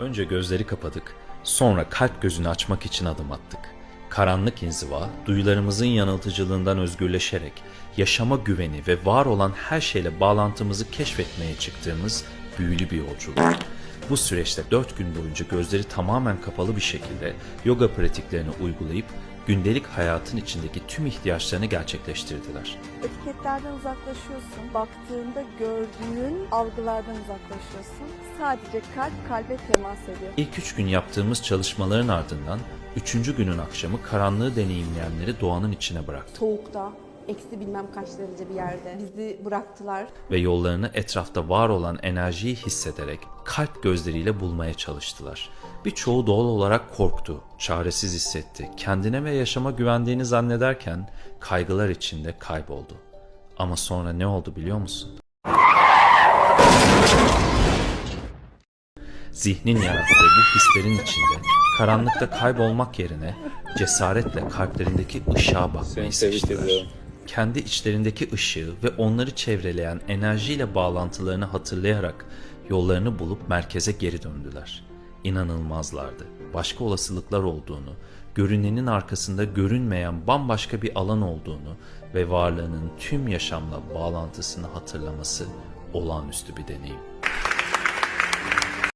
Önce gözleri kapadık, sonra kalp gözünü açmak için adım attık. Karanlık inziva, duyularımızın yanıltıcılığından özgürleşerek yaşama güveni ve var olan her şeyle bağlantımızı keşfetmeye çıktığımız büyülü bir yolculuk. Bu süreçte 4 gün boyunca gözleri tamamen kapalı bir şekilde yoga pratiklerini uygulayıp gündelik hayatın içindeki tüm ihtiyaçlarını gerçekleştirdiler. Etiketlerden uzaklaşıyorsun. Baktığında gördüğün algılardan uzaklaşıyorsun. Sadece kalp kalbe temas ediyor. İlk üç gün yaptığımız çalışmaların ardından üçüncü günün akşamı karanlığı deneyimleyenleri doğanın içine bıraktık soğukta, eksi bilmem kaç derece bir yerde bizi bıraktılar. ve yollarını etrafta var olan enerjiyi hissederek kalp gözleriyle bulmaya çalıştılar. Birçoğu doğal olarak korktu, çaresiz hissetti, kendine ve yaşama güvendiğini zannederken kaygılar içinde kayboldu. Ama sonra ne oldu biliyor musun? Zihnin yarattığı bu hislerin içinde karanlıkta kaybolmak yerine cesaretle kalplerindeki ışığa bakmayı seçtiler. Kendi içlerindeki ışığı ve onları çevreleyen enerjiyle bağlantılarını hatırlayarak yollarını bulup merkeze geri döndüler. İnanılmazlardı. Başka olasılıklar olduğunu, görünenin arkasında görünmeyen bambaşka bir alan olduğunu ve varlığının tüm yaşamla bağlantısını hatırlaması olağanüstü bir deneyim.